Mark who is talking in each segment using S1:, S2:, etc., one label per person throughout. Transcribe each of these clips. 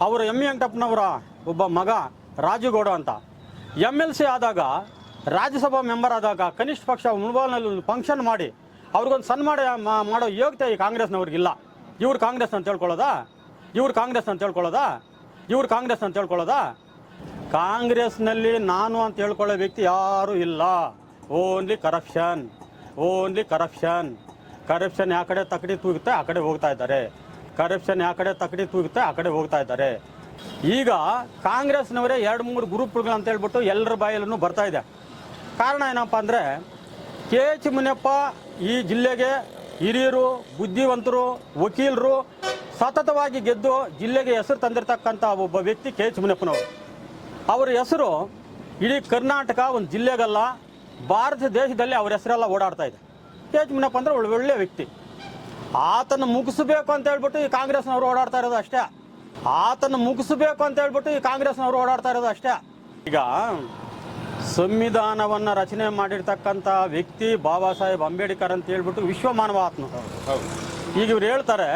S1: ಅವರು ಎಂ ವೆಂಕಟಪ್ಪನವರ ಒಬ್ಬ ಮಗ ರಾಜುಗೌಡ ಅಂತ. ಎಂ ಎಲ್ ಸಿ ಆದಾಗ ರಾಜ್ಯಸಭಾ ಮೆಂಬರ್ ಆದಾಗ ಕನಿಷ್ಠ ಪಕ್ಷ ಮುಳುಬಾಲ್ನಲ್ಲಿ ಒಂದು ಫಂಕ್ಷನ್ ಮಾಡಿ ಅವ್ರಿಗೊಂದು ಸನ್ಮಾನ ಮಾ- ಮಾಡೋ ಯೋಗ್ಯತೆ ಈ ಕಾಂಗ್ರೆಸ್ನವ್ರಿಗಿಲ್ಲ. ಇವ್ರು ಕಾಂಗ್ರೆಸ್ ಅಂತ ಹೇಳ್ಕೊಳ್ಳೋದಾ? ಇವ್ರು ಕಾಂಗ್ರೆಸ್ ಅಂತ ಹೇಳ್ಕೊಳ್ಳೋದಾ? ಇವ್ರು ಕಾಂಗ್ರೆಸ್ ಅಂತ ಹೇಳ್ಕೊಳ್ಳೋದಾ? ಕಾಂಗ್ರೆಸ್ನಲ್ಲಿ ನಾನು ಅಂತ ಹೇಳ್ಕೊಳ್ಳೋ ವ್ಯಕ್ತಿ ಯಾರೂ ಇಲ್ಲ. Only corruption. Only corruption. Corruption ಯಾವ ಕಡೆ ತಕಡಿ ತೂಗುತ್ತೆ ಆ ಕಡೆ ಹೋಗ್ತಾ ಇದ್ದಾರೆ. ಕರಪ್ಷನ್ ಯಾವ ಕಡೆ ತಕಡಿ ತೂಗುತ್ತೆ, ಆ ಕಡೆ ಹೋಗ್ತಾ ಇದ್ದಾರೆ. ಈಗ ಕಾಂಗ್ರೆಸ್ನವರೇ ಎರಡು ಮೂರು ಗ್ರೂಪ್ಗಳು ಅಂತ ಹೇಳ್ಬಿಟ್ಟು ಎಲ್ಲರ ಬಾಯಲ್ಲೂ ಬರ್ತಾ ಇದೆ. ಕಾರಣ ಏನಪ್ಪ ಅಂದರೆ, ಕೆ ಎಚ್ ಮುನಿಯಪ್ಪ ಈ ಜಿಲ್ಲೆಗೆ ಹಿರಿಯರು, ಬುದ್ಧಿವಂತರು, ವಕೀಲರು ಸತತವಾಗಿ ಗೆದ್ದು ಜಿಲ್ಲೆಗೆ ಹೆಸರು ತಂದಿರತಕ್ಕಂಥ ಒಬ್ಬ ವ್ಯಕ್ತಿ ಕೆ ಎಚ್ ಮುನಿಯಪ್ಪನವರು. ಅವರ ಹೆಸರು ಇಡೀ ಕರ್ನಾಟಕ ಒಂದು ಜಿಲ್ಲೆಗಲ್ಲ, ಭಾರತ ದೇಶದಲ್ಲಿ ಅವ್ರ ಹೆಸರೆಲ್ಲ ಓಡಾಡ್ತಾ ಇದೆ. ಕೆ ಎಚ್ ಮುನಿಯಪ್ಪ ಅಂದರೆ ಒಳ್ಳೆ ವ್ಯಕ್ತಿ. ಆತನ ಮುಗಿಸ್ಬೇಕು ಅಂತ ಹೇಳ್ಬಿಟ್ಟು ಈ ಕಾಂಗ್ರೆಸ್ನವರು ಓಡಾಡ್ತಾ ಇರೋದು ಅಷ್ಟೇ. ಆತನ ಮುಗಿಸ್ಬೇಕು ಅಂತ ಹೇಳ್ಬಿಟ್ಟು ಈ ಕಾಂಗ್ರೆಸ್ನವರು ಓಡಾಡ್ತಾ ಇರೋದು ಅಷ್ಟೇ. ಈಗ ಸಂವಿಧಾನವನ್ನು ರಚನೆ ಮಾಡಿರ್ತಕ್ಕಂಥ ವ್ಯಕ್ತಿ ಬಾಬಾ ಸಾಹೇಬ್ ಅಂಬೇಡ್ಕರ್ ಅಂತ ಹೇಳ್ಬಿಟ್ಟು ವಿಶ್ವ ಮಾನವ ಆತ್ಮ ಈಗ ಇವ್ರು ಹೇಳ್ತಾರೆ,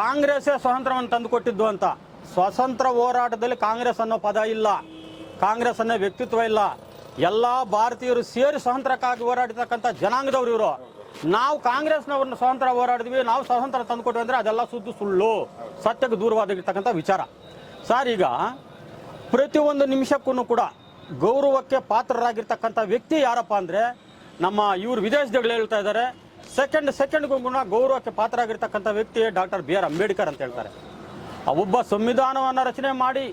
S1: ಕಾಂಗ್ರೆಸ್ಸೇ ಸ್ವಾತಂತ್ರ್ಯವನ್ನು ತಂದುಕೊಟ್ಟಿದ್ದು ಅಂತ. ಸ್ವತಂತ್ರ ಹೋರಾಟದಲ್ಲಿ ಕಾಂಗ್ರೆಸ್ ಅನ್ನೋ ಪದ ಇಲ್ಲ. ಕಾಂಗ್ರೆಸ್ ಅನ್ನೋ ವ್ಯಕ್ತಿತ್ವ ಇಲ್ಲ. ಎಲ್ಲ ಭಾರತೀಯರು ಸೇರಿ ಸ್ವಾತಂತ್ರ್ಯಕ್ಕಾಗಿ ಹೋರಾಡಿರ್ತಕ್ಕಂಥ ಜನಾಂಗದವ್ರು ಇವರು. ನಾವು ಕಾಂಗ್ರೆಸ್ನವ್ರನ್ನ ಸ್ವಾತಂತ್ರ್ಯ ಹೋರಾಡಿದ್ವಿ, ನಾವು ಸ್ವಾತಂತ್ರ್ಯ ತಂದುಕೊಟ್ವಿ ಅಂದರೆ ಅದೆಲ್ಲ ಸುದ್ದು, ಸುಳ್ಳು, ಸತ್ಯಕ್ಕೆ ದೂರವಾಗಿರ್ತಕ್ಕಂಥ ವಿಚಾರ. ಸರ್, ಈಗ ಪ್ರತಿಯೊಂದು ನಿಮಿಷಕ್ಕೂ ಕೂಡ ಗೌರವಕ್ಕೆ ಪಾತ್ರರಾಗಿರ್ತಕ್ಕಂಥ ವ್ಯಕ್ತಿ ಯಾರಪ್ಪ ಅಂದರೆ ನಮ್ಮ ಇವರು ವಿದೇಶದಗಳು ಹೇಳ್ತಾ ಇದ್ದಾರೆ. ಸೆಕೆಂಡ್ ಸೆಕೆಂಡ್ಗೂ ಕೂಡ ಗೌರವಕ್ಕೆ ಪಾತ್ರರಾಗಿರ್ತಕ್ಕಂಥ ವ್ಯಕ್ತಿ ಡಾಕ್ಟರ್ ಬಿ ಆರ್ ಅಂಬೇಡ್ಕರ್ ಅಂತ ಹೇಳ್ತಾರೆ. ಆ ಒಬ್ಬ ಸಂವಿಧಾನವನ್ನು ರಚನೆ ಮಾಡಿ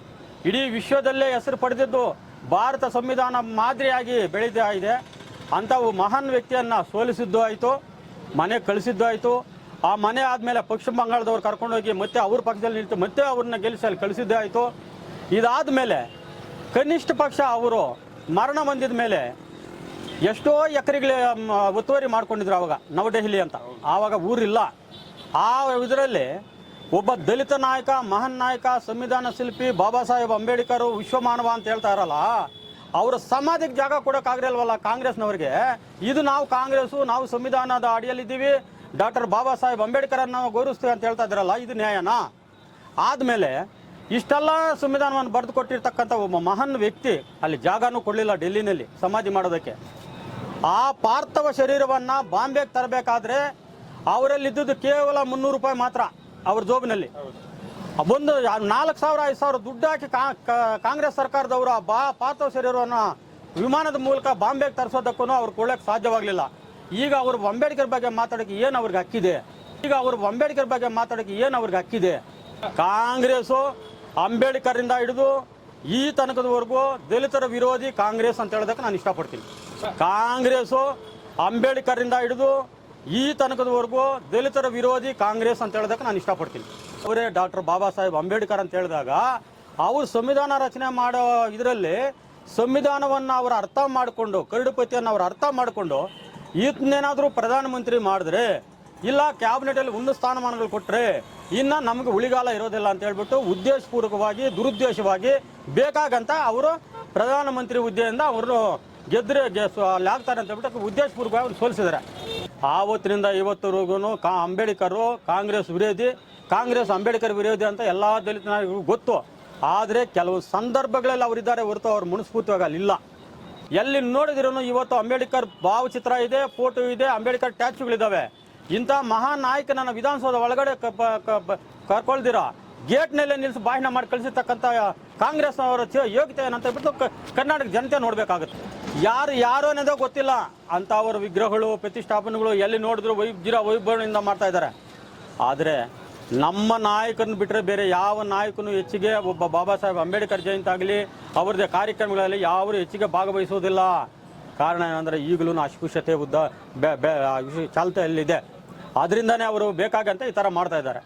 S1: ಇಡೀ ವಿಶ್ವದಲ್ಲೇ ಹೆಸರು ಪಡೆದಿದ್ದು ಭಾರತ ಸಂವಿಧಾನ ಮಾದರಿಯಾಗಿ ಬೆಳೀತಾ ಇದೆ. ಅಂಥವು ಮಹಾನ್ ವ್ಯಕ್ತಿಯನ್ನು ಸೋಲಿಸಿದ್ದು ಆಯಿತು, ಮನೆ ಕಳಿಸಿದ್ದು ಆಯಿತು. ಆ ಮನೆ ಆದಮೇಲೆ ಪಶ್ಚಿಮ ಬಂಗಾಳದವ್ರು ಕರ್ಕೊಂಡೋಗಿ ಮತ್ತೆ ಅವ್ರ ಪಕ್ಷದಲ್ಲಿ ನಿಂತು ಮತ್ತೆ ಅವ್ರನ್ನ ಗೆಲ್ಲಿಸಿ ಕಳಿಸಿದ್ದೇ ಆಯಿತು. ಇದಾದ ಮೇಲೆ ಕನಿಷ್ಠ ಪಕ್ಷ ಅವರು ಮರಣ ಹೊಂದಿದ ಮೇಲೆ ಎಷ್ಟೋ ಎಕರೆಗಳ ಒತ್ತುವರಿ ಮಾಡ್ಕೊಂಡಿದ್ರು ಅವಾಗ, ನವದೆಹಲಿ ಅಂತ. ಆವಾಗ ಊರಿಲ್ಲ. ಆ ಇದರಲ್ಲಿ ಒಬ್ಬ ದಲಿತ ನಾಯಕ, ಮಹಾನ್ ನಾಯಕ, ಸಂವಿಧಾನ ಶಿಲ್ಪಿ ಬಾಬಾ ಸಾಹೇಬ್ ಅಂಬೇಡ್ಕರ್ ವಿಶ್ವಮಾನವ ಅಂತ ಹೇಳ್ತಾ ಇರಲ್ಲ. ಅವರ ಸಮಾಧಿಗೆ ಜಾಗ ಕೊಡೋಕ್ಕಾಗಿರಲ್ವಲ್ಲ ಕಾಂಗ್ರೆಸ್ನವ್ರಿಗೆ? ಇದು ನಾವು ಕಾಂಗ್ರೆಸ್ಸು, ನಾವು ಸಂವಿಧಾನದ ಅಡಿಯಲ್ಲಿದ್ದೀವಿ. ಡಾಕ್ಟರ್ ಬಾಬಾ ಸಾಹೇಬ್ ನಾವು ಗೌರವಿಸ್ತೀವಿ ಅಂತ ಹೇಳ್ತಾ ಇದ್ರಲ್ಲ, ಇದು ನ್ಯಾಯನಾ? ಆದಮೇಲೆ ಇಷ್ಟೆಲ್ಲ ಸಂವಿಧಾನವನ್ನು ಬರೆದು ಕೊಟ್ಟಿರ್ತಕ್ಕಂಥ ಒಬ್ಬ ಮಹಾನ್ ವ್ಯಕ್ತಿ ಅಲ್ಲಿ ಜಾಗನೂ ಕೊಡಲಿಲ್ಲ ಡೆಲ್ಲಿನಲ್ಲಿ ಸಮಾಧಿ ಮಾಡೋದಕ್ಕೆ. ಆ ಪಾರ್ಥವ ಶರೀರವನ್ನು ಬಾಂಬೆಗೆ ತರಬೇಕಾದ್ರೆ ಅವರಲ್ಲಿದ್ದುದು ಕೇವಲ ಮುನ್ನೂರು ರೂಪಾಯಿ ಮಾತ್ರ. ಅವ್ರ ಜೋಬಿನಲ್ಲಿ. ಒಂದು ನಾಲ್ಕು ಸಾವಿರ, ಐದು ಸಾವಿರ ದುಡ್ಡು ಹಾಕಿ ಕಾಂಗ್ರೆಸ್ ಸರ್ಕಾರದವರು ಆ ಬಾ ಪಾರ್ಥವ ಶರೀರವನ್ನು ವಿಮಾನದ ಮೂಲಕ ಬಾಂಬೆಗೆ ತರಿಸೋದಕ್ಕೂ ಅವ್ರು ಕೊಡೋಕ್ಕೆ ಸಾಧ್ಯವಾಗಲಿಲ್ಲ. ಈಗ ಅವರು ಅಂಬೇಡ್ಕರ್ ಬಗ್ಗೆ ಮಾತಾಡೋಕ್ಕೆ ಏನು ಅವ್ರಿಗೆ ಹಕ್ಕಿದೆ? ಈಗ ಅವರು ಅಂಬೇಡ್ಕರ್ ಬಗ್ಗೆ ಮಾತಾಡೋಕ್ಕೆ ಏನು ಅವ್ರಿಗೆ ಹಕ್ಕಿದೆ? ಕಾಂಗ್ರೆಸ್ಸು ಅಂಬೇಡ್ಕರಿಂದ ಹಿಡಿದು ಈ ತನಕದವರೆಗೂ ದಲಿತರ ವಿರೋಧಿ ಕಾಂಗ್ರೆಸ್ ಅಂತ ಹೇಳೋದಕ್ಕೆ ನಾನು ಇಷ್ಟಪಡ್ತೀನಿ. ಕಾಂಗ್ರೆಸ್ಸು ಅಂಬೇಡ್ಕರಿಂದ ಹಿಡಿದು ಈ ತನಕದವರೆಗೂ ದಲಿತರ ವಿರೋಧಿ ಕಾಂಗ್ರೆಸ್ ಅಂತ ಹೇಳಿದಾಗ ನಾನು ಇಷ್ಟಪಡ್ತೀನಿ. ಅವರೇ ಡಾಕ್ಟರ್ ಬಾಬಾ ಸಾಹೇಬ್ ಅಂಬೇಡ್ಕರ್ ಅಂತ ಹೇಳಿದಾಗ, ಅವರು ಸಂವಿಧಾನ ರಚನೆ ಮಾಡೋ ಇದರಲ್ಲಿ ಸಂವಿಧಾನವನ್ನು ಅವರು ಅರ್ಥ ಮಾಡಿಕೊಂಡು, ಕರಡುಪತಿಯನ್ನು ಅವರು ಅರ್ಥ ಮಾಡಿಕೊಂಡು, ಈತನೇನಾದರೂ ಪ್ರಧಾನಮಂತ್ರಿ ಮಾಡಿದ್ರೆ, ಇಲ್ಲ ಕ್ಯಾಬಿನೆಟಲ್ಲಿ ಉನ್ನತ ಸ್ಥಾನಮಾನಗಳು ಕೊಟ್ಟರೆ ಇನ್ನು ನಮಗೆ ಉಳಿಗಾಲ ಇರೋದಿಲ್ಲ ಅಂತ ಹೇಳ್ಬಿಟ್ಟು ಉದ್ದೇಶಪೂರ್ವಕವಾಗಿ, ದುರುದ್ದೇಶವಾಗಿ ಬೇಕಾಗಂತ ಅವರು ಪ್ರಧಾನಮಂತ್ರಿ ಹುದ್ದೆಯಿಂದ ಅವರು ಗೆದ್ರೆ ಗೆ- ಅಲ್ಲಿ ಆಗ್ತಾರೆ ಅಂತ ಹೇಳ್ಬಿಟ್ಟು ಉದ್ದೇಶಪೂರ್ವಕವಾಗಿ ಅವ್ರು ಸೋಲಿಸಿದ್ದಾರೆ. ಆವತ್ತಿನಿಂದ ಇವತ್ತರೆಗೂ ಕಾ ಅಂಬೇಡ್ಕರು ಕಾಂಗ್ರೆಸ್ ವಿರೋಧಿ, ಕಾಂಗ್ರೆಸ್ ಅಂಬೇಡ್ಕರ್ ವಿರೋಧಿ ಅಂತ ಎಲ್ಲ ದಲಿತ ನಾಯಕರಿಗೂ ಗೊತ್ತು. ಆದರೆ ಕೆಲವು ಸಂದರ್ಭಗಳಲ್ಲಿ ಅವರಿದ್ದಾರೆ ಹೊರತು ಅವ್ರ ಮನಸ್ಫೂರ್ತಿಯಾಗಿ ಅಲ್ಲಿಲ್ಲ ಎಲ್ಲಿ ನೋಡಿದ್ರೂ ಇವತ್ತು ಅಂಬೇಡ್ಕರ್ ಭಾವಚಿತ್ರ ಇದೆ, ಫೋಟೋ ಇದೆ, ಅಂಬೇಡ್ಕರ್ ಟ್ಯಾಚುಗಳಿದ್ದಾವೆ ಇಂಥ ಮಹಾನ್ ನಾಯಕನ ವಿಧಾನಸೌಧ ಒಳಗಡೆ ಕರ್ಕೊಳ್ದಿರ? ಗೇಟ್ನಲ್ಲೇ ನಿಲ್ಲಿಸಿ ಭಾಷಣ ಮಾಡಿ ಕಳಿಸಿರ್ತಕ್ಕಂಥ ಕಾಂಗ್ರೆಸ್ ಅವರ ಯೋಗ್ಯತೆ ಏನಂತ ಬಿಟ್ಟು ಕರ್ನಾಟಕ ಜನತೆ ನೋಡಬೇಕಾಗುತ್ತೆ. ಯಾರು ಯಾರು ಅನ್ನೋದೋ ಗೊತ್ತಿಲ್ಲ. ಅಂತ ಅವರ ವಿಗ್ರಹಗಳು, ಪ್ರತಿಷ್ಠಾಪನೆಗಳು ಎಲ್ಲಿ ನೋಡಿದ್ರು ವೈಬ್ಜಿರ ವೈಭವದಿಂದ ಮಾಡ್ತಾ ಇದ್ದಾರೆ. ಆದರೆ ನಮ್ಮ ನಾಯಕರನ್ನ ಬಿಟ್ಟರೆ ಬೇರೆ ಯಾವ ನಾಯಕನು ಹೆಚ್ಚಿಗೆ ಒಬ್ಬ ಬಾಬಾ ಸಾಹೇಬ್ ಅಂಬೇಡ್ಕರ್ ಜಯಂತಿ ಆಗಲಿ, ಅವ್ರದ್ದೇ ಕಾರ್ಯಕ್ರಮಗಳಲ್ಲಿ ಯಾರು ಹೆಚ್ಚಿಗೆ ಭಾಗವಹಿಸೋದಿಲ್ಲ ಕಾರಣ ಏನಂದರೆ ಈಗಲೂ ಅಸ್ಪೃಶ್ಯತೆ ಉದ್ದ ಚಾಲ್ತಿಯಲ್ಲಿದೆ ಅದರಿಂದನೇ ಅವರು ಬೇಕಾಗಂತ ಈ ಥರ ಮಾಡ್ತಾ ಇದ್ದಾರೆ.